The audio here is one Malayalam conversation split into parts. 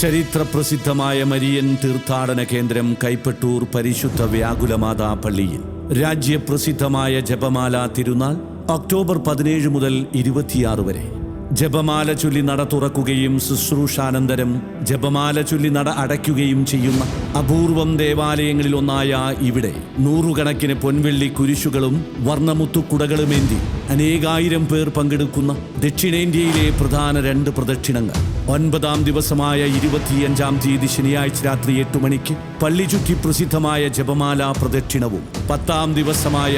ചരിത്രപ്രസിദ്ധമായ മരിയൻ തീർത്ഥാടന കേന്ദ്രം കൈപ്പട്ടൂർ പരിശുദ്ധ വ്യാകുലമാതാ പള്ളിയിൽ രാജ്യപ്രസിദ്ധമായ ജപമാല തിരുനാൾ ഒക്ടോബർ പതിനേഴ് മുതൽ ഇരുപത്തിയാറ് വരെ. ജപമാല ചൊല്ലി നട തുറക്കുകയും ശുശ്രൂഷാനന്തരം ജപമാല ചൊല്ലി നട അടയ്ക്കുകയും ചെയ്യുന്ന അപൂർവം ദേവാലയങ്ങളിൽ ഒന്നായ ഇവിടെ നൂറുകണക്കിന് പൊൻവെള്ളി കുരിശുകളും വർണമുത്തുക്കുടകളുമേന്തി അനേകായിരം പേർ പങ്കെടുക്കുന്ന ദക്ഷിണേന്ത്യയിലെ പ്രധാന രണ്ട് പ്രദക്ഷിണങ്ങൾ. ഒൻപതാം ദിവസമായ ഇരുപത്തിയഞ്ചാം തീയതി ശനിയാഴ്ച രാത്രി എട്ട് മണിക്ക് പള്ളി ചുറ്റി പ്രസിദ്ധമായ ജപമാല പ്രദക്ഷിണവും. പത്താം ദിവസമായ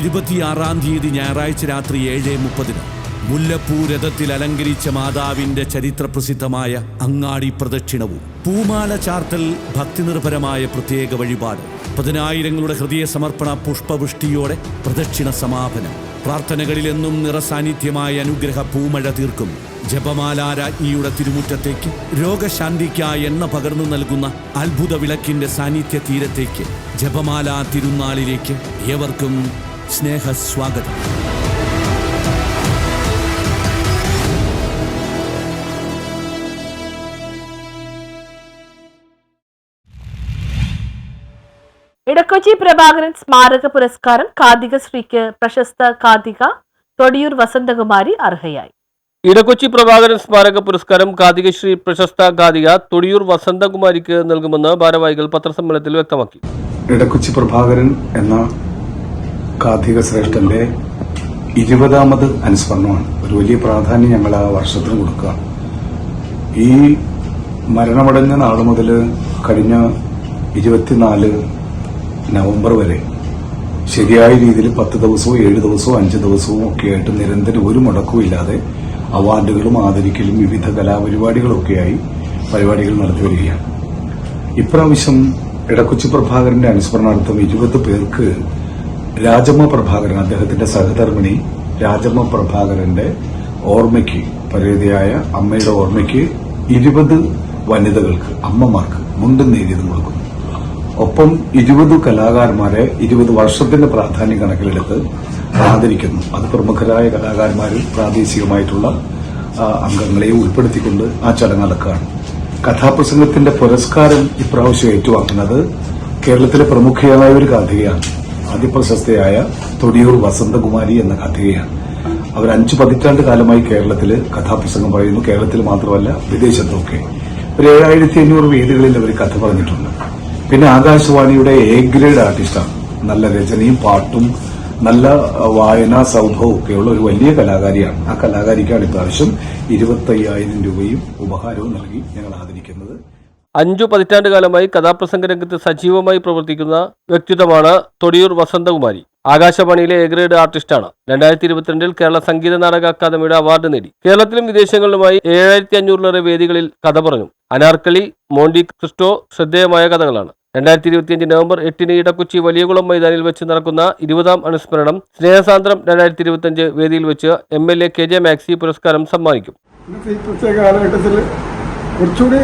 ഇരുപത്തിയാറാം തീയതി ഞായറാഴ്ച രാത്രി ഏഴ് മുപ്പതിന് മുല്ലപ്പൂ രഥത്തിൽ അലങ്കരിച്ച മാതാവിന്റെ ചരിത്രപ്രസിദ്ധമായ അങ്ങാടി പ്രദക്ഷിണവും പൂമാല ചാർത്തൽ ഭക്തിനിർഭരമായ പ്രത്യേക വഴിപാട് പതിനായിരങ്ങളുടെ ഹൃദയ സമർപ്പണ പുഷ്പവൃഷ്ടിയോടെ പ്രദക്ഷിണ സമാപനം. പ്രാർത്ഥനകളിലെന്നും നിറസാന്നിധ്യമായ അനുഗ്രഹ പൂമഴ തീർക്കും. ജപമാലാരാജ്ഞിയുടെ തിരുമുറ്റത്തേക്ക് രോഗശാന്തിക്കായി എണ്ണ പകർന്നു നൽകുന്ന അത്ഭുത വിളക്കിന്റെ സാന്നിധ്യ തീരത്തേക്ക് ജപമാല തിരുനാളിലേക്ക് ഏവർക്കും സ്നേഹസ്വാഗതം. ഇടക്കൊച്ചി പ്രഭാകരൻ സ്മാരക പുരസ്കാരം കാർത്തികശ്രീക്ക് പ്രശസ്ത കാർത്തിക തൊടിയൂർ വസന്തകുമാരി അർഹയായി. ഇടക്കൊച്ചി പ്രഭാകരൻ സ്മാരക പുരസ്കാരം കാതികശ്രീ പ്രശസ്ത കാതിക തൊടിയൂർ വസന്തകുമാരിക്ക് നൽകുമെന്ന് ഭാരവാഹികൾ പത്രസമ്മേളനത്തിൽ വ്യക്തമാക്കി. ഇടക്കൊച്ചി പ്രഭാകരൻ എന്ന കാതിക ശ്രേഷ്ഠന്റെ ഇരുപതാമത് അനുസ്മരണമാണ്. ഒരു വലിയ പ്രാധാന്യം ഞങ്ങൾ ആ വർഷത്തിന് കൊടുക്കുക. ഈ മരണമടഞ്ഞ നാളു മുതൽ കഴിഞ്ഞ ഇരുപത്തിനാല് നവംബർ വരെ ശരിയായ രീതിയിൽ പത്ത് ദിവസവും ഏഴ് ദിവസവും അഞ്ച് ദിവസവും ഒക്കെ ആയിട്ട് നിരന്തരം ഒരു മുടക്കവും ഇല്ലാതെ അവാർഡുകളും ആദരിക്കലും വിവിധ കലാപരിപാടികളൊക്കെയായി പരിപാടികൾ നടത്തി വരികയാണ്. ഇപ്രാവശ്യം ഇടക്കൊച്ചി പ്രഭാകരന്റെ അനുസ്മരണാർത്ഥം ഇരുപത് പേർക്ക് രാജമ്മ പ്രഭാകരൻ അദ്ദേഹത്തിന്റെ സഹധർമ്മിണി രാജമ്മ പ്രഭാകരന്റെ ഓർമ്മയ്ക്ക് പരേതയായ അമ്മയുടെ ഓർമ്മയ്ക്ക് ഇരുപത് വനിതകൾക്ക് അമ്മമാർക്ക് മുണ്ടും നേരിയതും കൊടുക്കുന്നു. ഒപ്പം ഇരുപത് കലാകാരന്മാരെ ഇരുപത് വർഷത്തിന്റെ പ്രാധാന്യം കണക്കിലെടുത്ത് ആദരിക്കുന്നു. അത് പ്രമുഖരായ കലാകാരന്മാരിൽ പ്രാദേശികമായിട്ടുള്ള അംഗങ്ങളെയും ഉൾപ്പെടുത്തിക്കൊണ്ട് ആ ചടങ്ങ് നടക്കുകയാണ്. കഥാപ്രസംഗത്തിന്റെ പുരസ്കാരം ഇപ്രാവശ്യം ഏറ്റുവാങ്ങുന്നത് കേരളത്തിലെ പ്രമുഖയായ ഒരു കഥയാണ്. അതിപ്രശസ്തയായ തൊടിയൂർ വസന്തകുമാരി എന്ന കഥയാണ്. അവർ അഞ്ചു പതിറ്റാണ്ട് കാലമായി കേരളത്തിൽ കഥാപ്രസംഗം പറയുന്നു. കേരളത്തിൽ മാത്രമല്ല വിദേശത്തൊക്കെ ഒരു ഏഴായിരത്തി അഞ്ഞൂറ് വേദികളിൽ അവർ കഥ പറഞ്ഞിട്ടുണ്ട്. പിന്നെ ആകാശവാണിയുടെ എ ഗ്രേഡ് ആർട്ടിസ്റ്റാണ് നല്ല രചനയും പാട്ടും നല്ല വായനാ സൗഭവവും ഒക്കെയുള്ള ഒരു വലിയ കലാകാരിയാണ്. ആ കലാകാരിക്കാണ് ഇപ്രാവശ്യം ഇരുപത്തയ്യായിരം രൂപയും ഉപഹാരവും നൽകി ഞങ്ങൾ ആദരിക്കുന്നത്. അഞ്ചു പതിറ്റാണ്ട് കാലമായി കഥാപ്രസംഗ രംഗത്ത് സജീവമായി പ്രവർത്തിക്കുന്ന വ്യക്തിത്വമാണ് തൊടിയൂർ വസന്തകുമാരി. ആകാശവാണിയിലെ എ ഗ്രേഡ് ആർട്ടിസ്റ്റാണ് രണ്ടായിരത്തി ഇരുപത്തിരണ്ടിൽ കേരള സംഗീത നാടക അക്കാദമിയുടെ അവാർഡ് നേടി. കേരളത്തിലും വിദേശങ്ങളിലുമായി ഏഴായിരത്തി അഞ്ഞൂറിലേറെ വേദികളിൽ കഥ പറഞ്ഞു. അനാർക്കലി മോണ്ടി ക്രിസ്റ്റോ ശ്രദ്ധേയമായ കഥകളാണ്. രണ്ടായിരത്തി ഇരുപത്തിയഞ്ച് നവംബർ എട്ടിന് ഇടക്കൊച്ചി വലിയകുളം മൈതാനിൽ വെച്ച് നടക്കുന്ന ഇരുപതാം അനുസ്മരണം സ്നേഹസാന്ദ്രം രണ്ടായിരത്തി ഇരുപത്തിയഞ്ച് വേദിയിൽ വെച്ച് M L A K J Maxi പുരസ്കാരം സമ്മാനിക്കും. കാലഘട്ടത്തിൽ കുറച്ചുകൂടി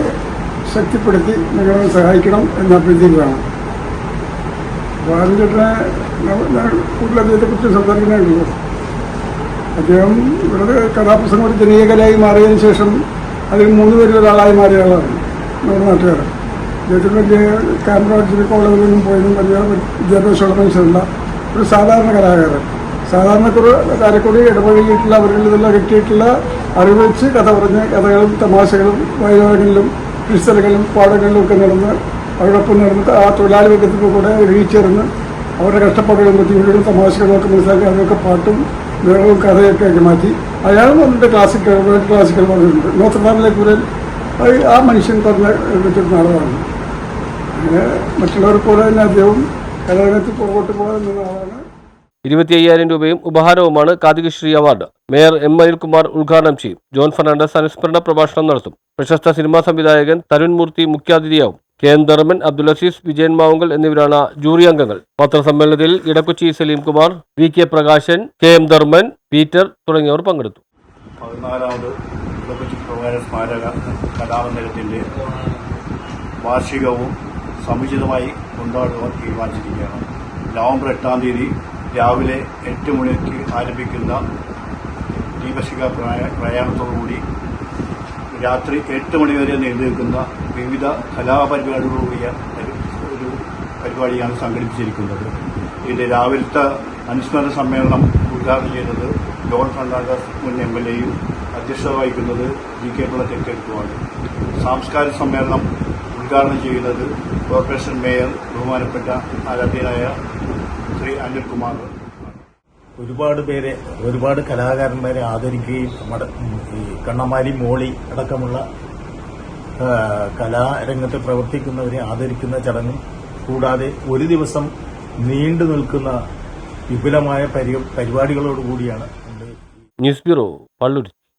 ശക്തിപ്പെടുത്തി നിങ്ങളെ സഹായിക്കണം എന്ന അഭ്യർത്ഥിക്കുകയാണ് അദ്ദേഹം ഇവിടെ കഥാപ്രസംഗം ഒരു ജനീയ കലയായി മാറിയതിനു ശേഷം അതിൽ മൂന്ന് പേരിൽ ഒരാളായി മാറിയ ആളാണ്. നമ്മുടെ നാട്ടുകാരൻ. അദ്ദേഹത്തിന് വലിയ കാമ്പറാഡ്സിൽ കോളേജിലൊന്നും പോയതും വലിയ വിദ്യാഭ്യാസമുള്ള മനുഷ്യരല്ല. ഒരു സാധാരണ കലാകാരൻ. സാധാരണ കാരെക്കൂടി ഇടപഴകിയിട്ടുള്ള അവരിൽ നിന്നെല്ലാം കിട്ടിയിട്ടുള്ള അറിവ് വെച്ച് കഥ പറഞ്ഞ് കഥകളും തമാശകളും വൈകാരികളിലും കൃഷിസ്ഥലങ്ങളിലും പാടങ്ങളിലും ഒക്കെ നടന്ന് അവരോടൊപ്പം നടന്ന് ആ തൊഴിലാളി വർഗത്തിൽ കൂടെ ഇഴയിച്ചേർന്ന് അവരുടെ കഷ്ടപ്പാടുകളും ബുദ്ധിമുട്ടുകളും തമാശകളും ഒക്കെ മനസ്സിലാക്കി അവരൊക്കെ പാട്ടും നിറവും കഥയൊക്കെ ആക്കി മാറ്റി. അയാളും വന്നിട്ട് ക്ലാസിക്കൽ ക്ലാസിക്കൽ പറഞ്ഞിട്ടുണ്ട്. നോത്രദാമിലെ കുരൽ ആ മനുഷ്യൻ പറഞ്ഞ വെച്ചൊരു നാടകമാണ്. അങ്ങനെ മറ്റുള്ളവരെ പോലെ തന്നെ അദ്ദേഹവും കലാരംഗത്ത് പുറകോട്ട് പോകാൻ ആളാണ്. ഇരുപത്തി അയ്യായിരം രൂപയും ഉപഹാരവുമാണ് കാതികശ്രീ അവാർഡ്. മേയർ എം അനിൽകുമാർ ഉദ്ഘാടനം ചെയ്യും. ജോൺ ഫെർണാണ്ടസ് അനുസ്മരണ പ്രഭാഷണം നടത്തും. പ്രശസ്ത സിനിമാ സംവിധായകൻ തരുൺ മൂർത്തി മുഖ്യാതിഥിയാവും. കെ എൻ ധർമ്മൻ അബ്ദുൽ അസീസ് വിജയൻ മാവുങ്കൽ എന്നിവരാണ് ജൂറി അംഗങ്ങൾ. പത്രസമ്മേളനത്തിൽ Edakochi Saleem Kumar V K Prakashan K M Dharman Peter തുടങ്ങിയവർ പങ്കെടുത്തു. പതിനാലാമത് സ്മാരക കലാമന്ദിരത്തിന്റെ വാർഷികവും സമുചിതമായി കൊണ്ടാടുവാൻ തീരുമാനിച്ചിരിക്കുകയാണ്. നവംബർ എട്ടാം തീയതി രാവിലെ എട്ട് മണിക്ക് ആരംഭിക്കുന്ന ദീപശിഖ പ്രയാ- പ്രയാണത്തോടുകൂടി രാത്രി എട്ട് മണിവരെ നീണ്ടു നിൽക്കുന്ന വിവിധ കലാപരിപാടികളുടെ ഒരു പരിപാടിയാണ് സംഘടിപ്പിച്ചിരിക്കുന്നത്. ഇതിന്റെ രാവിലത്തെ അനുസ്മരണ സമ്മേളനം ഉദ്ഘാടനം ചെയ്തത് ജോൺ ഫെർണാണ്ടസ് മുൻ എം എൽ എയും അധ്യക്ഷത വഹിക്കുന്നത് ജി കെ പിള്ള തെക്കെടുത്തുമാണ് സാംസ്കാരിക സമ്മേളനം ഉദ്ഘാടനം ചെയ്യുന്നത് കോർപ്പറേഷൻ മേയർ ബഹുമാനപ്പെട്ട ആരാധ്യനായ ശ്രീ അനിൽകുമാർ ഒരുപാട് പേരെ ഒരുപാട് കലാകാരന്മാരെ ആദരിക്കുകയും നമ്മുടെ ഈ കണ്ണമാലി മോളി അടക്കമുള്ള കലാരംഗത്ത് പ്രവർത്തിക്കുന്നവരെ ആദരിക്കുന്ന ചടങ്ങും കൂടാതെ ഒരു ദിവസം നീണ്ടു നിൽക്കുന്ന വിപുലമായ പരി പരിപാടികളോടുകൂടിയാണ് ന്യൂസ് ബ്യൂറോ പള്ളുരുത്തി